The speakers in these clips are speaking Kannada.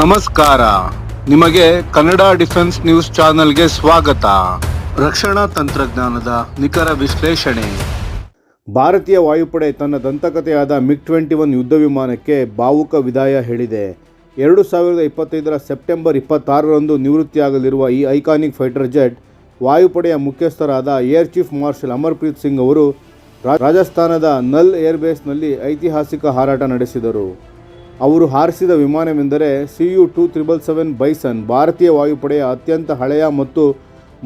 ನಮಸ್ಕಾರ. ನಿಮಗೆ ಕನ್ನಡ ಡಿಫೆನ್ಸ್ ನ್ಯೂಸ್ ಚಾನೆಲ್ಗೆ ಸ್ವಾಗತ. ರಕ್ಷಣಾ ತಂತ್ರಜ್ಞಾನದ ನಿಖರ ವಿಶ್ಲೇಷಣೆ. ಭಾರತೀಯ ವಾಯುಪಡೆ ತನ್ನ ದಂತಕಥೆಯಾದ ಮಿಗ್ ಟ್ವೆಂಟಿ ಒನ್ ಯುದ್ಧ ವಿಮಾನಕ್ಕೆ ಭಾವುಕ ವಿದಾಯ ಹೇಳಿದೆ. ಎರಡು ಸಾವಿರದ ಇಪ್ಪತ್ತೈದರ ಸೆಪ್ಟೆಂಬರ್ ಇಪ್ಪತ್ತಾರರಂದು ನಿವೃತ್ತಿಯಾಗಲಿರುವ ಈ ಐಕಾನಿಕ್ ಫೈಟರ್ ಜೆಟ್, ವಾಯುಪಡೆಯ ಮುಖ್ಯಸ್ಥರಾದ air chief marshal Amarpreet Singh ಅವರು ರಾಜಸ್ಥಾನದ ನಲ್ ಏರ್ಬೇಸ್ನಲ್ಲಿ ಐತಿಹಾಸಿಕ ಹಾರಾಟ ನಡೆಸಿದರು. ಅವರು ಹಾರಿಸಿದ ವಿಮಾನವೆಂದರೆ C U two triple seven bison, ಭಾರತೀಯ ವಾಯುಪಡೆಯ ಅತ್ಯಂತ ಹಳೆಯ ಮತ್ತು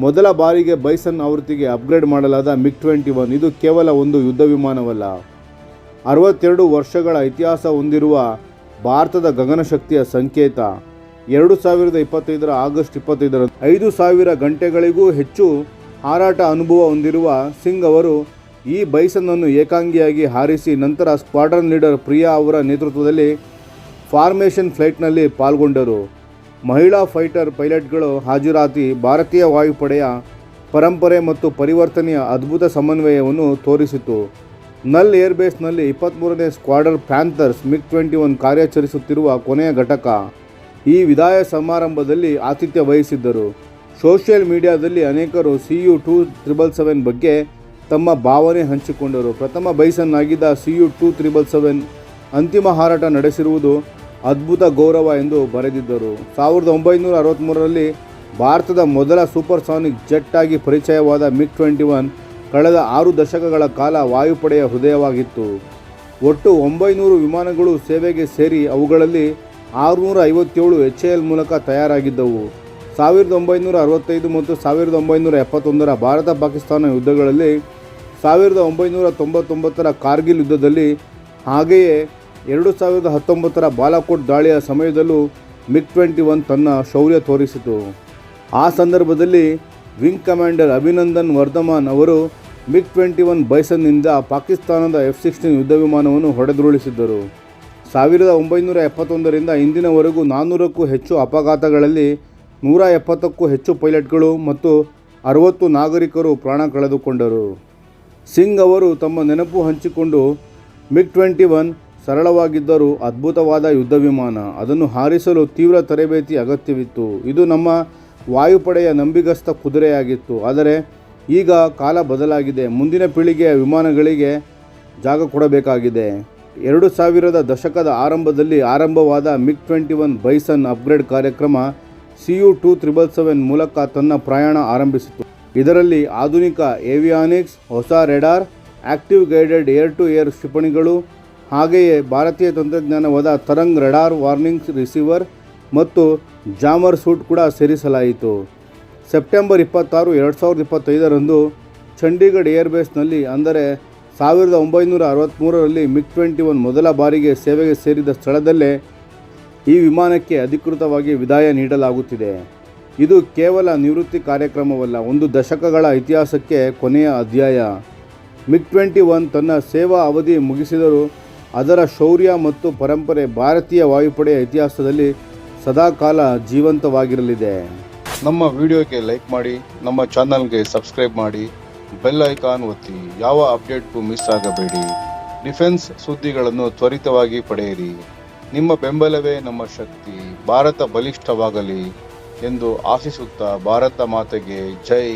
ಮೊದಲ ಬಾರಿಗೆ ಬೈಸನ್ ಆವೃತ್ತಿಗೆ ಅಪ್ಗ್ರೇಡ್ ಮಾಡಲಾದ ಮಿಗ್ ಟ್ವೆಂಟಿ ಒನ್. ಇದು ಕೇವಲ ಒಂದು ಯುದ್ಧ ವಿಮಾನವಲ್ಲ. ಅರವತ್ತೆರಡು ವರ್ಷಗಳ ಇತಿಹಾಸ ಹೊಂದಿರುವ ಭಾರತದ ಗಗನಶಕ್ತಿಯ ಸಂಕೇತ. ಎರಡು ಸಾವಿರದ ಇಪ್ಪತ್ತೈದರ ಆಗಸ್ಟ್ ಇಪ್ಪತ್ತೈದರ ಐದು ಸಾವಿರ ಗಂಟೆಗಳಿಗೂ ಹೆಚ್ಚು ಹಾರಾಟ ಅನುಭವ ಹೊಂದಿರುವ ಸಿಂಗ್ ಅವರು ಈ ಬೈಸನ್ನನ್ನು ಏಕಾಂಗಿಯಾಗಿ ಹಾರಿಸಿ ನಂತರ ಸ್ಕ್ವಾಡ್ರನ್ ಲೀಡರ್ ಪ್ರಿಯಾ ಅವರ ನೇತೃತ್ವದಲ್ಲಿ ಫಾರ್ಮೇಷನ್ ಫ್ಲೈಟ್ನಲ್ಲಿ ಪಾಲ್ಗೊಂಡರು. ಮಹಿಳಾ ಫೈಟರ್ ಪೈಲಟ್ಗಳು ಹಾಜರಾತಿ ಭಾರತೀಯ ವಾಯುಪಡೆಯ ಪರಂಪರೆ ಮತ್ತು ಪರಿವರ್ತನೆಯ ಅದ್ಭುತ ಸಮನ್ವಯವನ್ನು ತೋರಿಸಿತು. ನಲ್ ಏರ್ಬೇಸ್ನಲ್ಲಿ ಇಪ್ಪತ್ತ್ಮೂರನೇ squadron panthers MiG twenty one ಕಾರ್ಯಾಚರಿಸುತ್ತಿರುವ ಕೊನೆಯ ಘಟಕ. ಈ ವಿದಾಯ ಸಮಾರಂಭದಲ್ಲಿ ಆತಿಥ್ಯ ವಹಿಸಿದ್ದರು. ಸೋಷಿಯಲ್ ಮೀಡಿಯಾದಲ್ಲಿ ಅನೇಕರು C U two triple seven ಬಗ್ಗೆ ತಮ್ಮ ಭಾವನೆ ಹಂಚಿಕೊಂಡರು. ಪ್ರಥಮ ಬೈಸನ್ ಆಗಿದ್ದ C U two triple seven ಅಂತಿಮ ಹಾರಾಟ ನಡೆಸಿರುವುದು ಅದ್ಭುತ ಗೌರವ ಎಂದು ಬರೆದಿದ್ದರು. ಸಾವಿರದ ಒಂಬೈನೂರ ಅರವತ್ತ್ಮೂರರಲ್ಲಿ ಭಾರತದ ಮೊದಲ ಸೂಪರ್ ಸಾನಿಕ್ ಜೆಟ್ ಆಗಿ ಪರಿಚಯವಾದ ಮಿಗ್ ಟ್ವೆಂಟಿ ಒನ್ ಕಳೆದ ಆರು ದಶಕಗಳ ಕಾಲ ವಾಯುಪಡೆಯ ಹೃದಯವಾಗಿತ್ತು. ಒಟ್ಟು ಒಂಬೈನೂರು ವಿಮಾನಗಳು ಸೇವೆಗೆ ಸೇರಿ ಅವುಗಳಲ್ಲಿ ಆರುನೂರ ಐವತ್ತೇಳು ಎಚ್ ಎಲ್ ಮೂಲಕ ತಯಾರಾಗಿದ್ದವು. ಸಾವಿರದ ಒಂಬೈನೂರ ಅರವತ್ತೈದು ಮತ್ತು ಸಾವಿರದ ಒಂಬೈನೂರ ಎಪ್ಪತ್ತೊಂದರ ಭಾರತ ಪಾಕಿಸ್ತಾನ ಯುದ್ಧಗಳಲ್ಲಿ ಸಾವಿರದ ಒಂಬೈನೂರ ತೊಂಬತ್ತೊಂಬತ್ತರ ಕಾರ್ಗಿಲ್ ಯುದ್ಧದಲ್ಲಿ ಹಾಗೆಯೇ ಎರಡು ಸಾವಿರದ ಹತ್ತೊಂಬತ್ತರ ಬಾಲಾಕೋಟ್ ದಾಳಿಯ ಸಮಯದಲ್ಲೂ ಮಿಗ್ ಟ್ವೆಂಟಿ ಒನ್ ತನ್ನ ಶೌರ್ಯ ತೋರಿಸಿತು. ಆ ಸಂದರ್ಭದಲ್ಲಿ ವಿಂಗ್ ಕಮಾಂಡರ್ ಅಭಿನಂದನ್ ವರ್ಧಮಾನ್ ಅವರು ಮಿಗ್ ಟ್ವೆಂಟಿ ಒನ್ ಬೈಸನ್ನಿಂದ ಪಾಕಿಸ್ತಾನದ ಎಫ್ ಸಿಕ್ಸ್ಟೀನ್ ಯುದ್ಧ ವಿಮಾನವನ್ನು ಹೊಡೆದುರುಳಿಸಿದ್ದರು. ಸಾವಿರದ ಒಂಬೈನೂರ ಎಪ್ಪತ್ತೊಂದರಿಂದ ಇಂದಿನವರೆಗೂ ನಾನ್ನೂರಕ್ಕೂ ಹೆಚ್ಚು ಅಪಘಾತಗಳಲ್ಲಿ ನೂರ ಎಪ್ಪತ್ತಕ್ಕೂ ಹೆಚ್ಚು ಪೈಲಟ್ಗಳು ಮತ್ತು ಅರವತ್ತು ನಾಗರಿಕರು ಪ್ರಾಣ ಕಳೆದುಕೊಂಡರು. ಸಿಂಗ್ ಅವರು ತಮ್ಮ ನೆನಪು ಹಂಚಿಕೊಂಡು ಮಿಗ್ ಟ್ವೆಂಟಿ ಒನ್ ಸರಳವಾಗಿದ್ದರೂ ಅದ್ಭುತವಾದ ಯುದ್ಧ ವಿಮಾನ ಅದನ್ನು ಹಾರಿಸಲು ತೀವ್ರ ತರಬೇತಿ ಅಗತ್ಯವಿತ್ತು. ಇದು ನಮ್ಮ ವಾಯುಪಡೆಯ ನಂಬಿಗಸ್ತ ಕುದುರೆಯಾಗಿತ್ತು. ಆದರೆ ಈಗ ಕಾಲ ಬದಲಾಗಿದೆ. ಮುಂದಿನ ಪೀಳಿಗೆಯ ವಿಮಾನಗಳಿಗೆ ಜಾಗ ಕೊಡಬೇಕಾಗಿದೆ. ಎರಡು ಸಾವಿರದ ದಶಕದ ಆರಂಭದಲ್ಲಿ ಆರಂಭವಾದ MiG twenty one bison upgrade ಕಾರ್ಯಕ್ರಮ C U two triple seven ಮೂಲಕ ತನ್ನ ಪ್ರಯಾಣ ಆರಂಭಿಸಿತು. ಇದರಲ್ಲಿ ಆಧುನಿಕ ಏವಿಯಾನಿಕ್ಸ್, ಹೊಸ radar, active guided air to air ಕ್ಷಿಪಣಿಗಳು ಹಾಗೆಯೇ ಭಾರತೀಯ ತಂತ್ರಜ್ಞಾನವಾದ ತರಂಗ್ ರಡಾರ್ ವಾರ್ನಿಂಗ್ ರಿಸೀವರ್ ಮತ್ತು ಜಾಮರ್ ಸೂಟ್ ಕೂಡ ಸೇರಿಸಲಾಯಿತು. ಸೆಪ್ಟೆಂಬರ್ ಇಪ್ಪತ್ತಾರು, ಎರಡು ಸಾವಿರದ ಇಪ್ಪತ್ತೈದರಂದು ಚಂಡೀಗಢ ಏರ್ಬೇಸ್ನಲ್ಲಿ, ಅಂದರೆ ಸಾವಿರದ ಒಂಬೈನೂರ ಅರವತ್ತ್ಮೂರರಲ್ಲಿ ಮಿಗ್ ಟ್ವೆಂಟಿ ಒನ್ ಮೊದಲ ಬಾರಿಗೆ ಸೇವೆಗೆ ಸೇರಿದ ಸ್ಥಳದಲ್ಲೇ ಈ ವಿಮಾನಕ್ಕೆ ಅಧಿಕೃತವಾಗಿ ವಿದಾಯ ನೀಡಲಾಗುತ್ತಿದೆ. ಇದು ಕೇವಲ ನಿವೃತ್ತಿ ಕಾರ್ಯಕ್ರಮವಲ್ಲ, ಒಂದು ದಶಕಗಳ ಇತಿಹಾಸಕ್ಕೆ ಕೊನೆಯ ಅಧ್ಯಾಯ. ಮಿಗ್ ಟ್ವೆಂಟಿ ಒನ್ ತನ್ನ ಸೇವಾ ಅವಧಿ ಮುಗಿಸಿದರೂ ಅದರ ಶೌರ್ಯ ಮತ್ತು ಪರಂಪರೆ ಭಾರತೀಯ ವಾಯುಪಡೆಯ ಇತಿಹಾಸದಲ್ಲಿ ಸದಾಕಾಲ ಜೀವಂತವಾಗಿರಲಿದೆ. ನಮ್ಮ ವಿಡಿಯೋಗೆ ಲೈಕ್ ಮಾಡಿ, ನಮ್ಮ ಚಾನಲ್ಗೆ ಸಬ್ಸ್ಕ್ರೈಬ್ ಮಾಡಿ, ಬೆಲ್ ಐಕಾನ್ ಒತ್ತಿ, ಯಾವ ಅಪ್ಡೇಟ್ಗೂ ಮಿಸ್ ಆಗಬೇಡಿ. ಡಿಫೆನ್ಸ್ ಸುದ್ದಿಗಳನ್ನು ತ್ವರಿತವಾಗಿ ಪಡೆಯಿರಿ. ನಿಮ್ಮ ಬೆಂಬಲವೇ ನಮ್ಮ ಶಕ್ತಿ. ಭಾರತ ಬಲಿಷ್ಠವಾಗಲಿ ಎಂದು ಆಶಿಸುತ್ತಾ ಭಾರತ ಮಾತೆಗೆ ಜೈ.